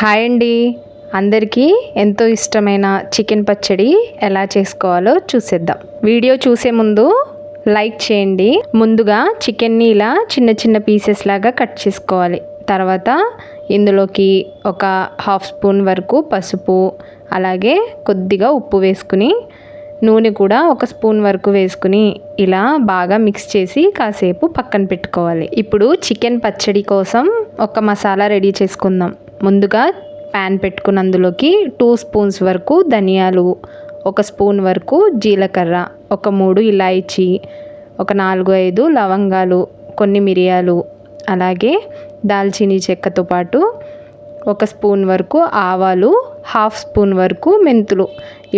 Hi అండి. అందరికీ ఎంతో ఇష్టమైన చికెన్ పచ్చడి ఎలా చేసుకోవాలో చూసేద్దాం. వీడియో చూసే ముందు లైక్ చేయండి. ముందుగా చికెన్ని ఇలా చిన్న చిన్న పీసెస్ లాగా కట్ చేసుకోవాలి. తర్వాత ఇందులోకి ఒక హాఫ్ స్పూన్ వరకు పసుపు అలాగే కొద్దిగా ఉప్పు వేసుకుని నూనె కూడా ఒక స్పూన్ వరకు వేసుకుని ఇలా బాగా మిక్స్ చేసి కాసేపు పక్కన పెట్టుకోవాలి. ఇప్పుడు చికెన్ పచ్చడి కోసం ఒక మసాలా రెడీ చేసుకుందాం. ముందుగా ప్యాన్ పెట్టుకుని అందులోకి టూ స్పూన్స్ వరకు ధనియాలు ఒక స్పూన్ వరకు జీలకర్ర ఒక మూడు ఇలాయచి ఒక నాలుగు ఐదు లవంగాలు కొన్ని మిరియాలు అలాగే దాల్చినీ చెక్కతో పాటు ఒక స్పూన్ వరకు ఆవాలు హాఫ్ స్పూన్ వరకు మెంతులు.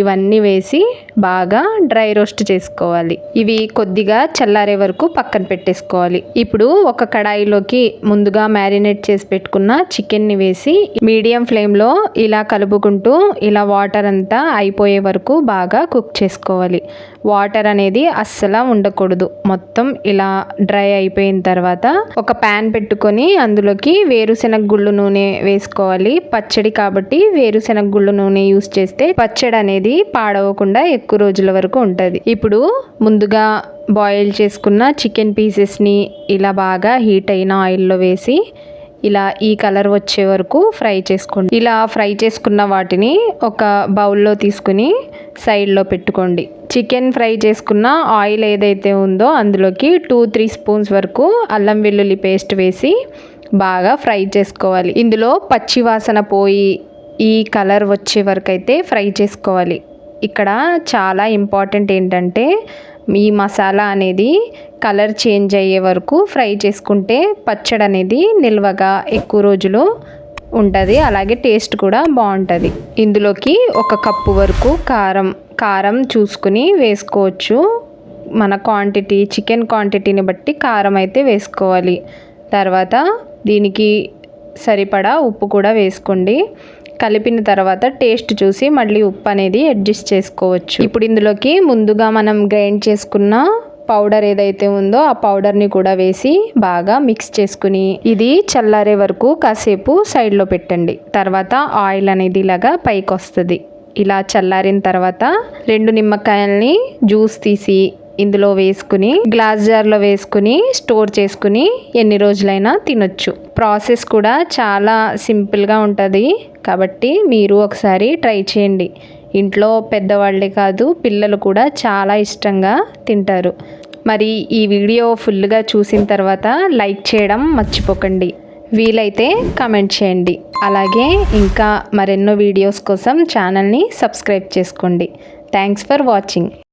ఇవన్నీ వేసి బాగా డ్రై రోస్ట్ చేసుకోవాలి. ఇవి కొద్దిగా చల్లారే వరకు పక్కన పెట్టేసుకోవాలి. ఇప్పుడు ఒక కడాయిలోకి ముందుగా మ్యారినేట్ చేసి పెట్టుకున్న చికెన్ని వేసి మీడియం ఫ్లేమ్లో ఇలా కలుపుకుంటూ ఇలా వాటర్ అంతా అయిపోయే వరకు బాగా కుక్ చేసుకోవాలి. వాటర్ అనేది అస్సలు ఉండకూడదు. మొత్తం ఇలా డ్రై అయిపోయిన తర్వాత ఒక ప్యాన్ పెట్టుకొని అందులోకి వేరుశెనగ గుళ్ళు నూనె వేసుకోవాలి. పచ్చడి కాబట్టి వేరుశెనగ గుళ్ళు నూనె యూస్ చేస్తే పచ్చడి అనేది పాడవకుండా ఎక్కువ రోజుల వరకు ఉంటుంది. ఇప్పుడు ముందుగా బాయిల్ చేసుకున్న చికెన్ పీసెస్ని ఇలా బాగా హీట్ అయిన ఆయిల్లో వేసి ఇలా ఈ కలర్ వచ్చే వరకు ఫ్రై చేసుకోండి. ఇలా ఫ్రై చేసుకున్న వాటిని ఒక బౌల్లో తీసుకుని సైడ్లో పెట్టుకోండి. చికెన్ ఫ్రై చేసుకున్న ఆయిల్ ఏదైతే ఉందో అందులోకి టూ త్రీ స్పూన్స్ వరకు అల్లం వెల్లుల్లి పేస్ట్ వేసి బాగా ఫ్రై చేసుకోవాలి. ఇందులో పచ్చి వాసన పోయి ఈ కలర్ వచ్చే వరకు అయితే ఫ్రై చేసుకోవాలి. ఇక్కడ చాలా ఇంపార్టెంట్ ఏంటంటే ఈ మసాలా అనేది కలర్ చేంజ్ అయ్యే వరకు ఫ్రై చేసుకుంటే పచ్చడి అనేది నిల్వగా ఎక్కువ రోజులు ఉంటుంది. అలాగే టేస్ట్ కూడా బాగుంటుంది. ఇందులోకి ఒక కప్పు వరకు కారం కారం చూసుకుని వేసుకోవచ్చు. మన క్వాంటిటీ చికెన్ క్వాంటిటీని బట్టి కారం అయితే వేసుకోవాలి. తర్వాత దీనికి సరిపడా ఉప్పు కూడా వేసుకోండి. కలిపిన తర్వాత టేస్ట్ చూసి మళ్ళీ ఉప్పు అనేది అడ్జస్ట్ చేసుకోవచ్చు. ఇప్పుడు ఇందులోకి ముందుగా మనం గ్రైండ్ చేసుకున్న పౌడర్ ఏదైతే ఉందో ఆ పౌడర్ని కూడా వేసి బాగా మిక్స్ చేసుకుని ఇది చల్లారే వరకు కాసేపు సైడ్లో పెట్టండి. తర్వాత ఆయిల్ అనేది ఇలాగా పైకి వస్తుంది ఇలా చల్లారిన తర్వాత రెండు నిమ్మకాయల్ని జ్యూస్ తీసి ఇందులో వేసుకుని గ్లాస్ జార్లో వేసుకుని స్టోర్ చేసుకుని ఎన్ని రోజులైనా తినొచ్చు. ప్రాసెస్ కూడా చాలా సింపుల్గా ఉంటుంది. కాబట్టి మీరు ఒకసారి ట్రై చేయండి. ఇంట్లో పెద్దవాళ్ళే కాదు పిల్లలు కూడా చాలా ఇష్టంగా తింటారు. మరి ఈ వీడియో ఫుల్గా చూసిన తర్వాత లైక్ చేయడం మర్చిపోకండి. వీలైతే కమెంట్ చేయండి. అలాగే ఇంకా మరెన్నో వీడియోస్ కోసం ఛానల్ని సబ్స్క్రైబ్ చేసుకోండి. Thanks for watching